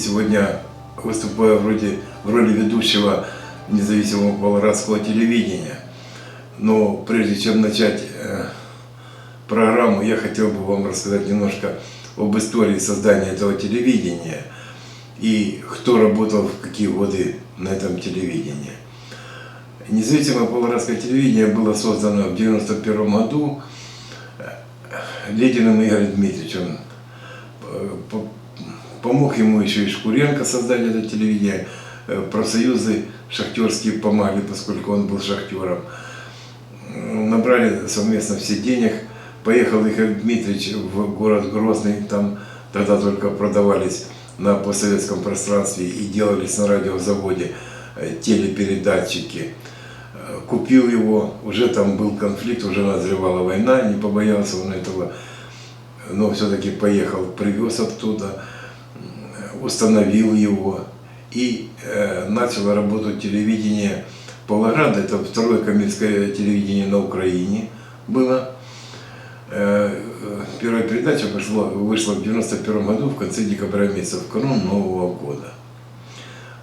сегодня выступаю вроде в роли ведущего независимого павлоградского телевидения. Но прежде чем начать э, программу, я хотел бы вам рассказать немножко об истории создания этого телевидения и кто работал в какие годы на этом телевидении. Независимое павлоградское телевидение было создано в 1991 году Лединым Игорем Дмитриевичем. По- Помог ему еще и Шкуренко создать это телевидение. Э, Профсоюзы шахтерские помогли, поскольку он был шахтером. Набрали совместно все денег. Поехал Игорь Дмитриевич в город Грозный. Там тогда только продавались на постсоветском пространстве и делались на радиозаводе э, телепередатчики. Э, Купил его, уже там был конфликт, уже назревала война, не побоялся он этого, но все-таки поехал, привез оттуда, установил его и э, начало работать телевидение Павлограда, это второе коммерческое телевидение на Украине было. Э, э, Первая передача вышла, вышла в 91 году в конце декабря месяца, в канун Нового года.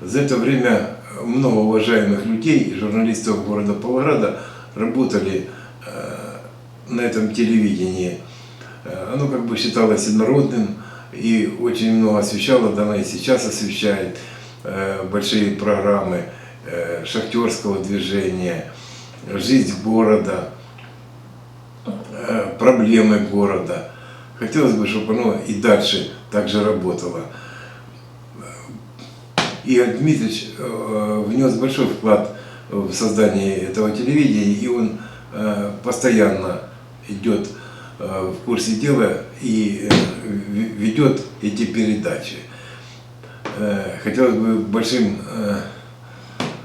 За это время много уважаемых людей, журналистов города Павлограда работали э, на этом телевидении. Э, Оно как бы считалось инородным и очень много освещало, да, оно и сейчас освещает э, большие программы э, шахтерского движения, жизнь города, э, проблемы города. Хотелось бы, чтобы оно и дальше также работало. Игорь Дмитриевич э, внес большой вклад в создание этого телевидения, и он постоянно идет в курсе дела и э, ведет эти передачи. Э, Хотелось бы большим э,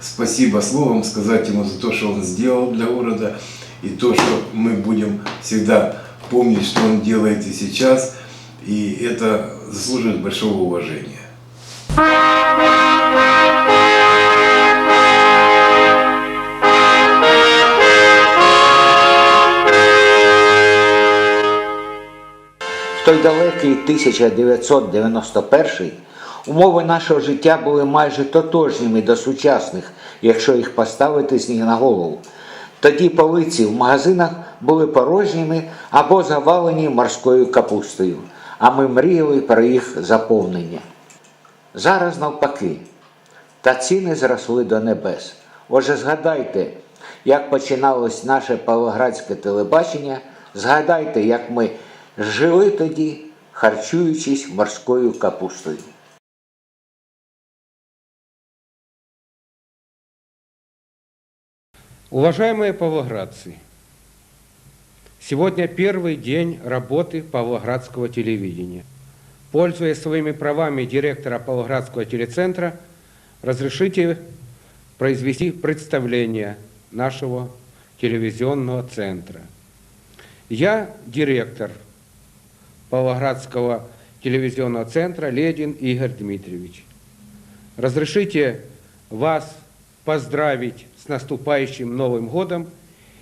спасибо словом сказать ему за то, что он сделал для города, и то, что мы будем всегда помнить, что он делает и сейчас, и это заслуживает большого уважения. Той далекий 1991 умови нашого життя були майже тотожніми до сучасних, якщо їх поставити з ніг на голову. Тоді полиці в магазинах були порожніми або завалені морською капустою, а ми мріяли про їх заповнення. Зараз навпаки, та ціни зросли до небес. Отже, згадайте, як починалось наше павлоградське телебачення, згадайте, як ми жили тоді, харчуючись морською капустою. Уважаемые павлоградцы, сегодня первый день работы Павлоградского телевидения. Пользуясь своими правами директора Павлоградского телецентра, разрешите произвести представление нашего телевизионного центра. Я директор Павлоградского телевизионного центра Ледин Игорь Дмитриевич. Разрешите вас поздравить с наступающим Новым годом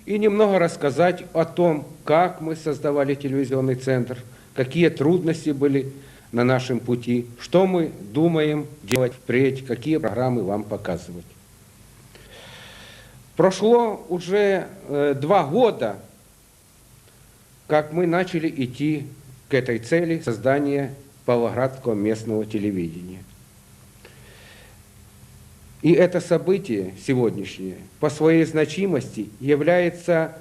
и немного рассказать о том, как мы создавали телевизионный центр, какие трудности были на нашем пути, что мы думаем делать впредь, какие программы вам показывать. Прошло уже э, два года, как мы начали идти к этой цели создания Павлоградского местного телевидения. И это событие сегодняшнее по своей значимости является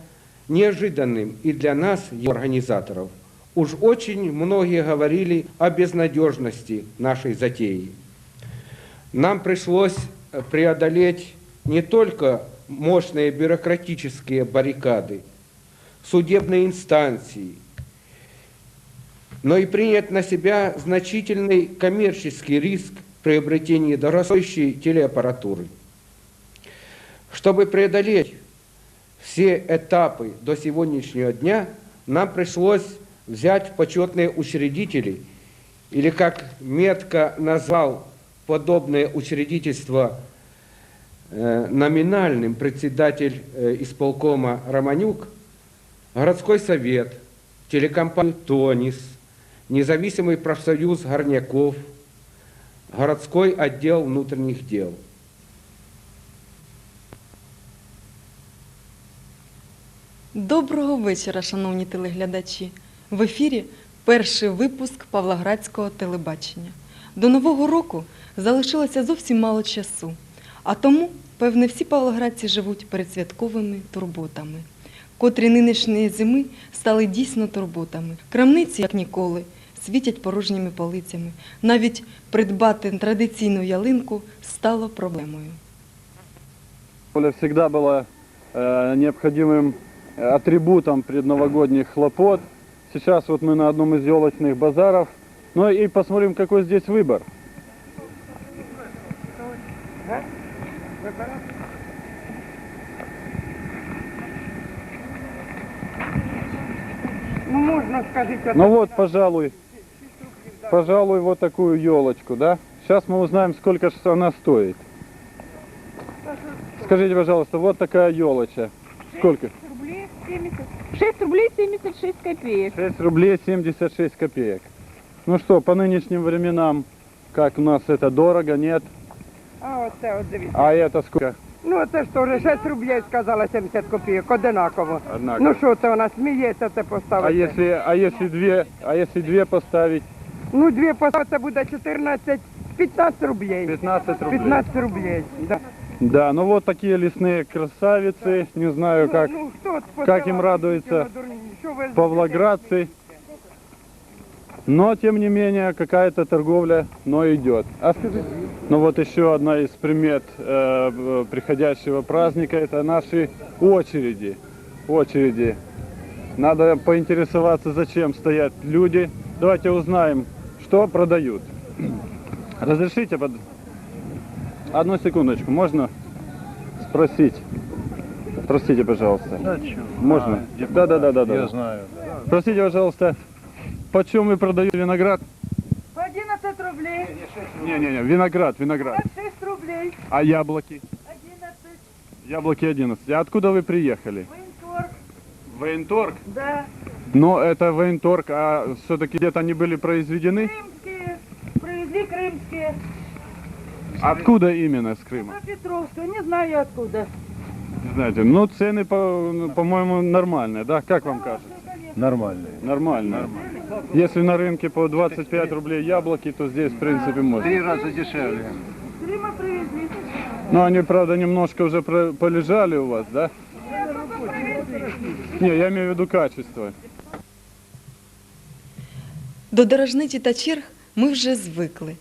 неожиданным и для нас, и организаторов. Уж очень многие говорили о безнадежности нашей затеи. Нам пришлось преодолеть не только мощные бюрократические баррикады, судебные инстанции, но и принять на себя значительный коммерческий риск приобретения дорогостоящей телеаппаратуры. Чтобы преодолеть все этапы до сегодняшнего дня, нам пришлось взять почетные учредители, или как метко назвал подобное учредительство э, номинальным председатель э, исполкома Романюк, городской совет, телекомпанию «Тонис», независимый профсоюз горняков, городской отдел внутренних дел. Доброго вечора, шановні телеглядачі. В ефірі перший випуск Павлоградського телебачення. До Нового року залишилося зовсім мало часу, а тому, певне, всі павлоградці живуть передсвятковими турботами, котрі нинішньої зими стали дійсно турботами. Крамниці, як ніколи, світять порожніми полицями. Навіть придбати традиційну ялинку стало проблемою. Поле всегда было э, необходимым э, атрибутом предновогодних хлопот. Сейчас вот мы на одном из елочных базаров. Ну и посмотрим, какой здесь выбор. Ну, можно, скажите, Ну вот, пожалуй, пожалуй, вот такую елочку, да? Сейчас мы узнаем, сколько же она стоит. Скажите, пожалуйста, вот такая елочка. Сколько? рублей 70, 6 рублей 76 копеек. 6 рублей 76 копеек. Ну что, по нынешним временам, как у нас это дорого, нет? А оце от дивіться. А это сколько? Ну це ж теж 6 рублей сказала 70 копійок, одинаково. Однаково. Ну що це вона сміється це А поставити? если, а если две, а если две поставить? Ну дві поставити буде 14, 15 рублей. 15 рублей. 15 рублей, да. Да, ну вот такие лесные красавицы, не знаю как, ну, хто от как им радуются павлоградцы. Но, тем не менее, какая-то торговля, но идет. А скажите, ну вот еще одна из примет э, приходящего праздника, это наши очереди. Очереди. Надо поинтересоваться, зачем стоят люди. Давайте узнаем, что продают. Разрешите под... Одну секундочку, можно спросить? Простите, пожалуйста. Можно? Да, да, да, да, да. Я знаю. Простите, пожалуйста, почем вы продаете виноград? По 11 рублей, Не-не-не, виноград, виноград. 6 рублей, А яблоки? 11, Яблоки 11. А откуда вы приехали? военторг, Военторг? да, Но это военторг, а все-таки где-то они были произведены? крымские, привезли крымские, Откуда именно с Крыма? Петровскую, не знаю откуда. Не знаете, ну цены, по- ну, по-моему, нормальные, да? Как вам кажется? Нормальные. Нормально. Если на рынке по 25 рублей яблоки, то здесь, в принципе, можно. Три раза дешевле. Крыма привезли. Но они, правда, немножко уже полежали у вас, да? Не, я имею в виду качество. До дорожниці та черг ми вже звикли.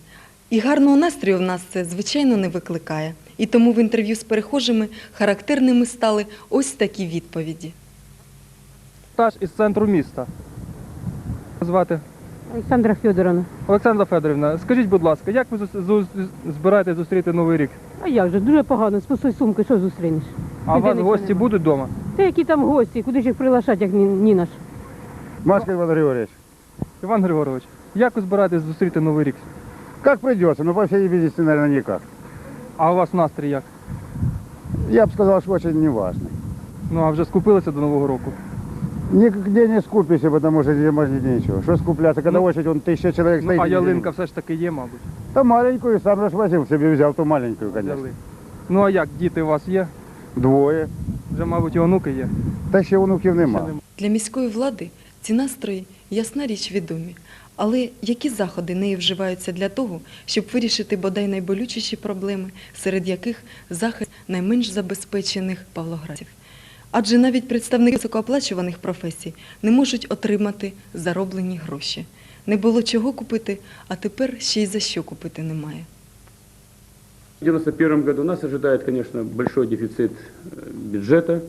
І гарного настрою в нас це, звичайно, не викликає. І тому в інтерв'ю з перехожими характерними стали ось такі відповіді. Таж із центру міста. Звати Олександра Федоровна. Олександра Федорівна. Скажіть, будь ласка, як ви зус- зу- збираєтесь зустріти Новий рік? А як же, дуже погано, з пустої сумки, що зустрінеш? А у вас гості нема. будуть вдома? Та які там гості, куди ж їх прилашать, як ні, ні наш? Машка Иван Григорьевич, Іван Григорович, як ви збираєтесь зустріти Новий рік? как придется, но по всей видимости, наверное, никак. А у вас настрій як? Я бы сказал, что очень неважный. Ну а вже скупилися до Нового року? Нигде не скупишься, потому что здесь можно нечего. Что скупляться, когда Ну, очередь, вон тысяча человек Ну, стоит. а и ялинка не- все ж таки є, мабуть. Да маленькую, сам же ж возил, себе взял ту маленькую, конечно. Взяли. Ну а як, діти у вас є? Двое. Вже, мабуть, і онуки є. Та ще онуків нема. Ще нема. Для міської влади ці настрої, ясна річ, відомі. Але які заходи неї вживаються для того, щоб вирішити бодай найболючіші проблеми, серед яких захист найменш забезпечених павлоградців? Адже навіть представники високооплачуваних професій не можуть отримати зароблені гроші. Не було чого купити, а тепер ще й за що купити немає. В 1991 году нас ожидает, конечно, большой дефицит э, бюджета,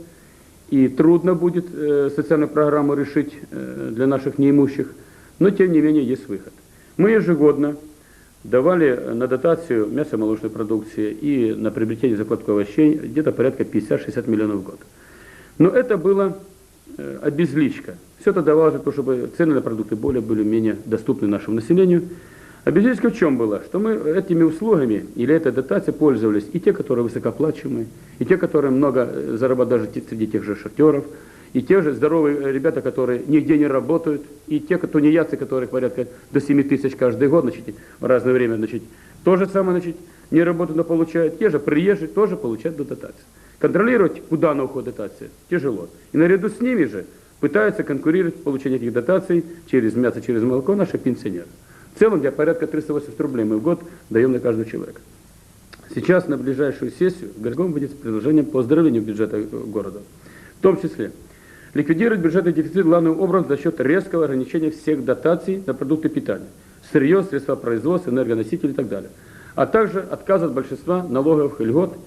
и трудно будет э, социальную программу решить э, для наших неимущих, но тем не менее есть выход. Мы ежегодно давали на дотацию мясо-молочной продукции и на приобретение закладку овощей где-то порядка 50-60 миллионов в год. Но это было э, обезличка. Все это давалось для того, чтобы цены на продукты более были-менее доступны нашему населению. А в чем было? Что мы этими услугами или этой дотацией пользовались и те, которые высокооплачиваемые, и те, которые много э, зарабатывают даже среди тех же шахтеров, и те же здоровые э, ребята, которые нигде не работают, и те, кто тунеядцы, которых порядка до 7 тысяч каждый год, значит, в разное время, значит, то же самое, значит, не работают, но получают. Те же приезжие тоже получают дотации. Контролировать, куда она уходит дотация, тяжело. И наряду с ними же пытаются конкурировать в получении этих дотаций через мясо, через молоко наши пенсионеры. В целом, где порядка 380 рублей мы в год даем на каждого человека. Сейчас на ближайшую сессию выйдет с предложением по оздоровлению бюджета э, города. В том числе ликвидировать бюджетный дефицит главным образом за счет резкого ограничения всех дотаций на продукты питания, сырье, средства производства, энергоносители и так далее. А также отказ от большинства налоговых льгот.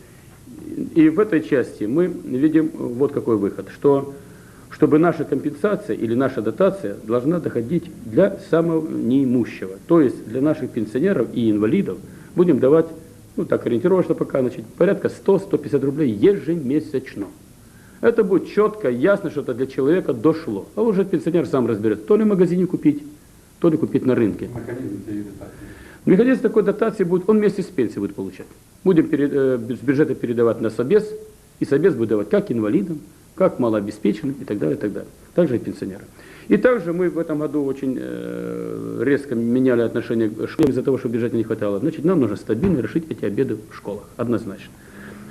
И в этой части мы видим вот какой выход, что чтобы наша компенсация или наша дотация должна доходить для самого неимущего. То есть для наших пенсионеров и инвалидов будем давать, ну так ориентировочно пока, значит, порядка 100-150 рублей ежемесячно. Это будет четко, ясно, что это для человека дошло. А уже пенсионер сам разберет, то ли в магазине купить, то ли купить на рынке. Механизм такой дотации будет, он вместе с пенсией будет получать. Будем пере- э, с бюджета передавать на собес, и собес будет давать как инвалидам, как малообеспеченным и так далее, и так далее. Также и пенсионерам. И также мы в этом году очень э, резко меняли отношение к школе из-за того, что бюджета не хватало. Значит, нам нужно стабильно решить эти обеды в школах, однозначно.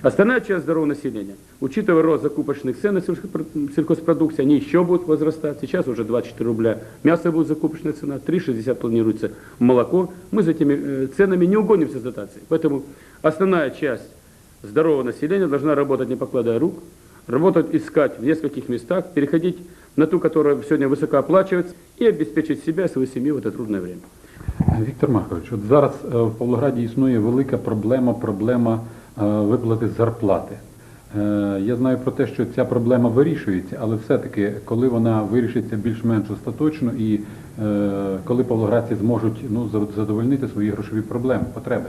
Остальная часть здорового населения, учитывая рост закупочных цен на сельхозпро- сельхозпродукции, они еще будут возрастать. Сейчас уже 24 рубля мясо будет закупочная цена, 3,60 планируется молоко. Мы за этими э, ценами не угонимся с дотацией. Поэтому основная часть здорового населения должна работать, не покладая рук, работать, искать в нескольких местах, переходить на ту, которая сегодня высоко оплачивается, и обеспечить себя и свою семью в это трудное время. Віктор Маркович, от зараз е, в Павлограді існує велика проблема, проблема е, виплати зарплати. Е, Я знаю про те, що ця проблема вирішується, але все-таки, коли вона вирішиться більш-менш остаточно і е, коли павлоградці зможуть ну, за- задовольнити свої грошові проблеми, потреби.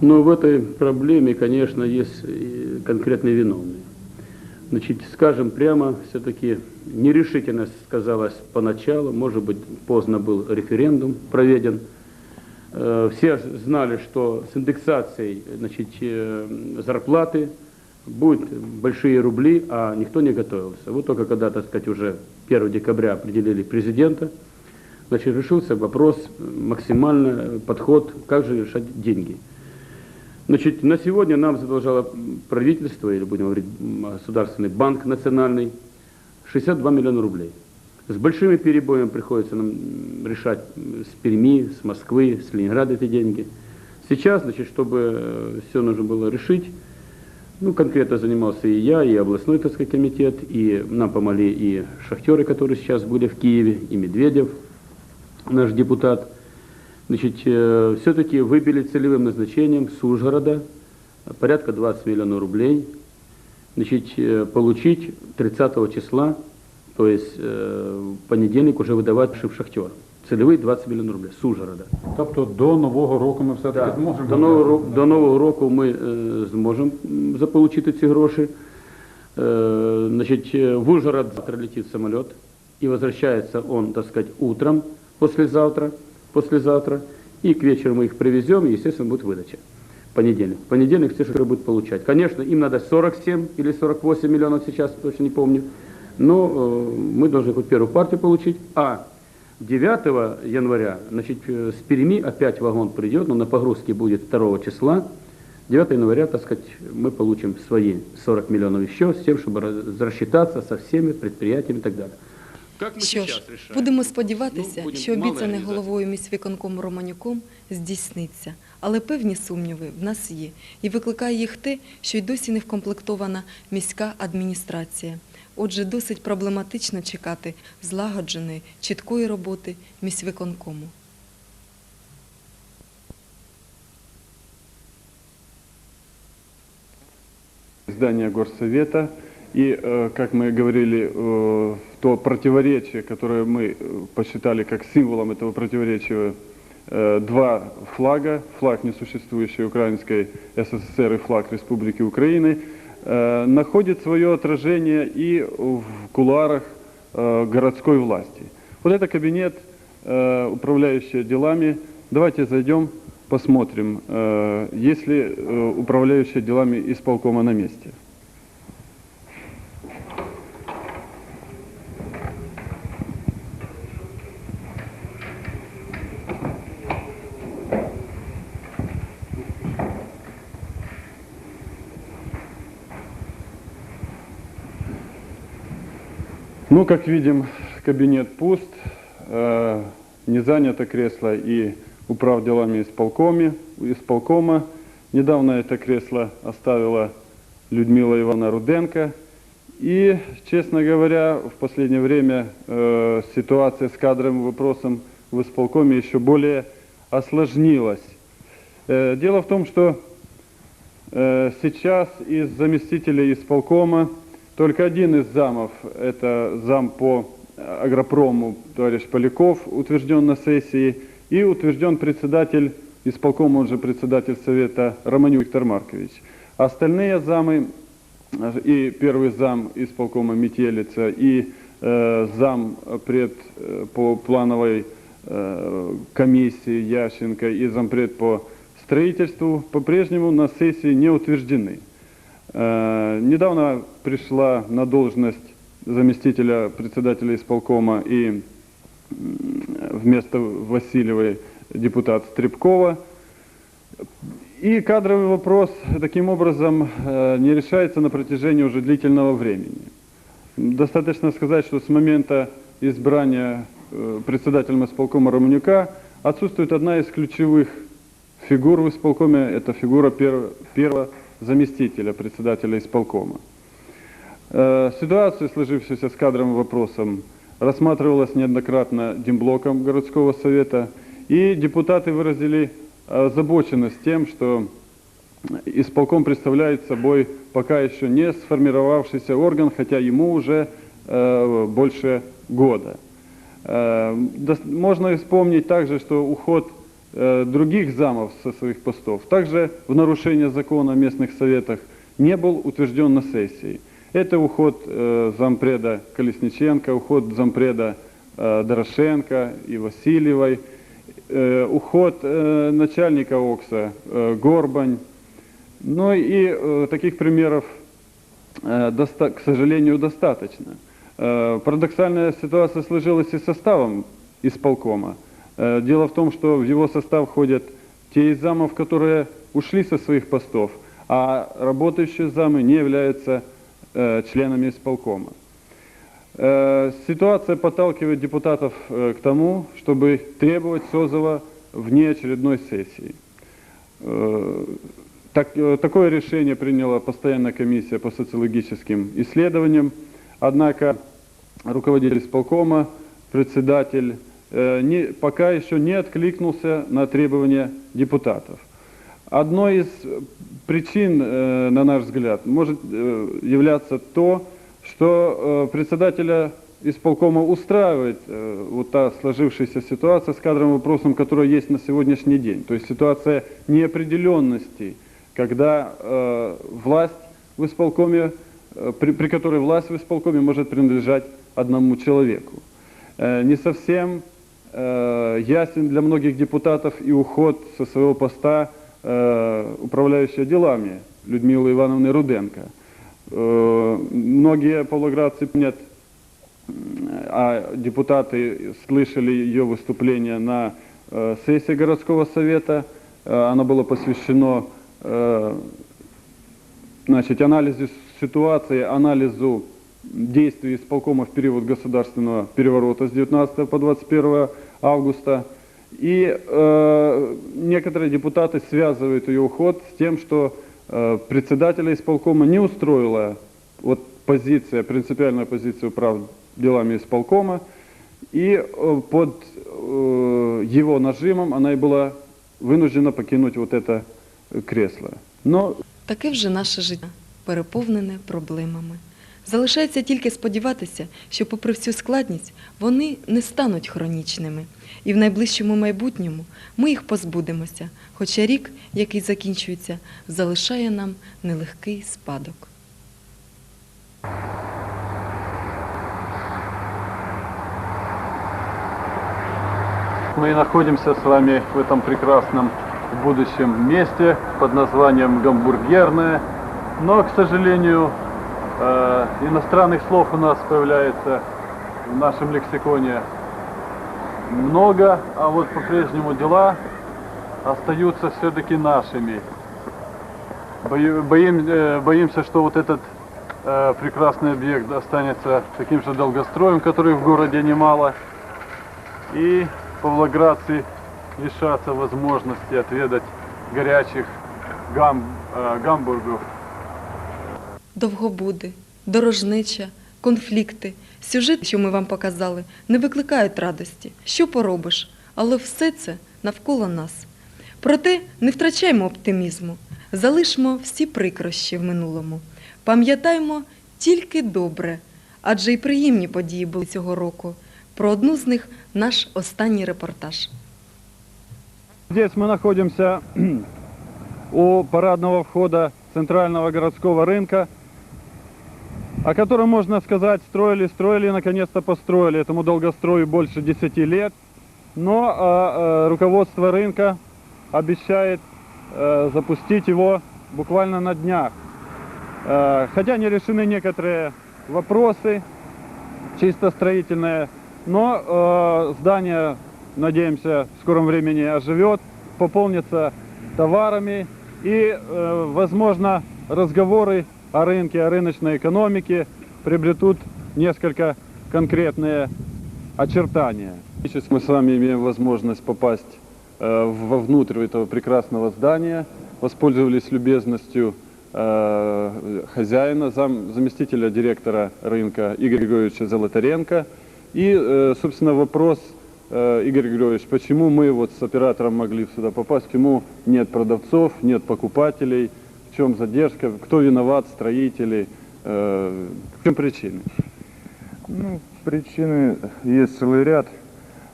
Но в этой проблеме, конечно, есть и конкретные виновные. Значит, скажем прямо, все-таки нерешительность сказалась поначалу, может быть, поздно был референдум проведен. Э, Все знали, что с индексацией значит, э, зарплаты будут большие рубли, а никто не готовился. Вот только когда, так сказать, уже 1 декабря определили президента, значит, решился вопрос, э, максимально подход, как же решать деньги. Значит, на сегодня нам задолжало правительство, или будем говорить, государственный банк национальный, 62 миллиона рублей. С большими перебоями приходится нам решать с Перми, с Москвы, с Ленинграда эти деньги. Сейчас, значит, чтобы все нужно было решить, ну, конкретно занимался и я, и областной, так сказать, комитет, и нам помогли и шахтеры, которые сейчас были в Киеве, и Медведев, наш депутат. Значит, все-таки выбили целевым назначением с Ужгорода порядка 20 миллионов рублей. Значит, э, получить 30 числа, то есть э, в понедельник уже выдавать нашим шахтерам. Целевые 20 миллионов рублей с Ужгорода. Тобто до Нового року ми все-таки зможемо. До нового, року, до нового року ми е, зможемо м, заполучити ці гроші. Е, значить, е, в Ужгород завтра летит самолет, и возвращается он, так сказать, утром, послезавтра, Послезавтра, и к вечеру мы их привезем, и, естественно, будет выдача. Понедельник. Понедельник все шоферы будут получать. Конечно, им надо 47 или 48 миллионов сейчас, точно не помню, но э, мы должны хоть первую партию получить, а 9 января, значит, э, с Перми опять вагон придет, но на погрузке будет 2 числа. 9 января, так сказать, мы получим свои 40 миллионов еще, с тем, чтобы рассчитаться со всеми предприятиями и так далее. Как мы Що ж, сейчас решаем? будемо сподіватися, Ну, будемо що мало обіцяне реалізації. головою міськвиконкому Романюком здійсниться. Але певні сумніви в нас є. І викликає їх те, що й досі не вкомплектована міська адміністрація. Отже, досить проблематично чекати злагодженої, чіткої роботи міськвиконкому. здания Горсовета. И, э, как мы говорили, э, то противоречие, которое мы э, посчитали как символом этого противоречия, э, два флага, флаг несуществующей Украинской СССР и флаг Республики Украины, э, находит свое отражение и в кулуарах городской власти. Вот это кабинет, управляющий делами. Давайте зайдем, посмотрим, есть ли управляющая делами исполкома на месте. Ну, как видим, кабинет пуст, э, не занято кресло и управ делами исполкоме, исполкома. Недавно это кресло оставила Людмила Ивановна Руденко. И, честно говоря, в последнее время э, ситуация с кадровым вопросом в исполкоме еще более осложнилась. Э, дело в том, что э, сейчас из заместителей исполкома только один из замов, это зам по агропрому товарищ Поляков, утвержден на сессии, и утвержден председатель исполкома, он же председатель совета Романюк Виктор Маркович. Остальные замы и первый зам исполкома Метелица, и э, зам пред э, по плановой э, комиссии Ященко и зампред по строительству по-прежнему на сессии не утверждены. Э, недавно пришла на должность заместителя председателя исполкома и вместо Васильевой депутат Стребкова. И кадровый вопрос таким образом э, не решается на протяжении уже длительного времени. Достаточно сказать, что с момента избрания э, председателем исполкома Романюка отсутствует одна из ключевых фигур в исполкоме, это фигура пер- первого заместителя председателя исполкома. Э, Ситуация, сложившаяся с кадровым вопросом, рассматривалась неоднократно Демблоком городского совета, и депутаты выразили озабоченность тем, что исполком представляет собой пока еще не сформировавшийся орган, хотя ему уже э, больше года. Э, можно вспомнить также, что уход э, других замов со своих постов, также в нарушение закона о местных советах, не был утвержден на сессии. Это уход э, зампреда Колесниченко, уход зампреда э, Дорошенко и Васильевой, э, уход э, начальника ОКСа э, Горбань. Ну и э, таких примеров, э, к сожалению, достаточно. Э, Парадоксальная ситуация сложилась и с составом исполкома. Э, Дело в том, что в его состав входят те из замов, которые ушли со своих постов, а работающие замы не являются э, членами исполкома. Э, Ситуация подталкивает депутатов э, к тому, чтобы требовать созыва внеочередной сессии. Э, так- э, такое решение приняла постоянная комиссия по социологическим исследованиям, однако руководитель исполкома, председатель, э, не- пока еще не откликнулся на требования депутатов. Одной из причин, э, на наш взгляд, может э, являться то, что э, председателя исполкома устраивает э, вот та сложившаяся ситуация с кадровым вопросом, которая есть на сегодняшний день. То есть ситуация неопределенности, когда э, власть в исполкоме, э, при, при которой власть в исполкоме может принадлежать одному человеку. Э, не совсем э, ясен для многих депутатов и уход со своего поста э, управляющего делами Людмилы Ивановны Руденко. Э, Многие павлоградцы помнят, а депутаты слышали ее выступление на э, сессии городского совета. Э, Оно было посвящено значит, анализу ситуации, анализу действий исполкома в период государственного переворота с 19 по 21 августа. И э, некоторые депутаты связывают ее уход с тем, что э, председателя исполкома не устроила вот позиция, принципиальная позиция управ делами исполкома, и э, под э, его нажимом она и была вынуждена покинуть вот это кресло. Но Таке вже наше життя, переповнене проблемами. Залишається тільки сподіватися, що, попри всю складність, вони не стануть хронічними, і в найближчому майбутньому ми їх позбудемося, хоча рік, який закінчується, залишає нам нелегкий спадок. Мы находимся с вами в этом прекрасном будущем месте под названием Гамбургерная. Но, к сожалению, э, иностранных слов у нас появляется в нашем лексиконе много, а вот по-прежнему дела остаются все-таки нашими. Боим- э, боимся, что вот этот э, прекрасный объект останется таким же долгостроем, которых в городе немало. И павлоградцы лишатся возможности отведать горячих гам, гамбургов Довгобуди, дорожнича, конфлікти, сюжет, що ми вам показали, не викликають радості. Що поробиш? Але все це навколо нас. Проте не втрачаймо оптимізму, залишмо всі прикрощі в минулому. Пам'ятаймо тільки добре, адже й приємні події були цього року. Про одну з них наш останній репортаж. Здесь мы находимся у парадного входа центрального городского рынка, о котором, можно сказать, строили, строили наконец-то построили. Этому долгострою больше 10 лет. Но а, а, руководство рынка обещает э, запустить его буквально на днях. Э, хотя не решены некоторые вопросы, чисто строительные, но э, здание, надеемся, в скором времени оживет, пополнится товарами и, э, возможно, разговоры о рынке, о рыночной экономике приобретут несколько конкретные очертания. Сейчас мы с вами имеем возможность попасть э, вовнутрь этого прекрасного здания, воспользовались любезностью э, хозяина, зам, заместителя директора рынка Игоря Григорьевича Золотаренко. И, э, собственно, вопрос, Игорь Григорьевич, почему мы вот с оператором могли сюда попасть, почему нет продавцов, нет покупателей, чем задержка, кто виноват, строители, э, в чем причины? Ну, причины есть целый ряд.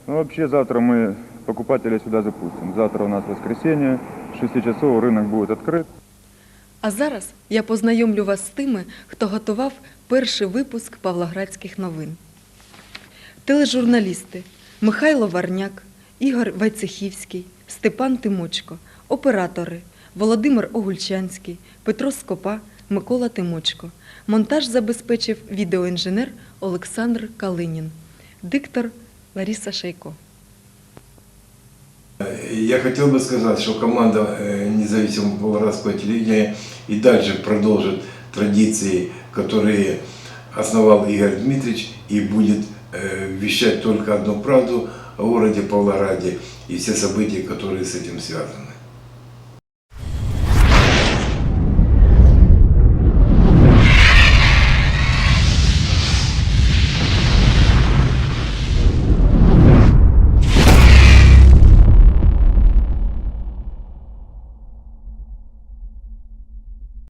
Ну, вообще завтра мы покупателей сюда запустим. Завтра у нас воскресенье, с 6 часов рынок будет открыт. А зараз я познайомлю вас з тими, хто готував перший випуск Павлоградських новин. Тележурналісти Михайло Варняк, Ігор Вайцехівський, Степан Тимочко, оператори Володимир Огульчанський, Петро Скопа, Микола Тимочко. Монтаж забезпечив відеоінженер Олександр Калинін, диктор Лариса Шейко. Я хотел бы сказать, что команда э, независимого павлоградского телевидения и дальше продолжит традиции, которые основал Игорь Дмитриевич и будет э, вещать только одну правду о городе Павлограде и все события, которые с этим связаны.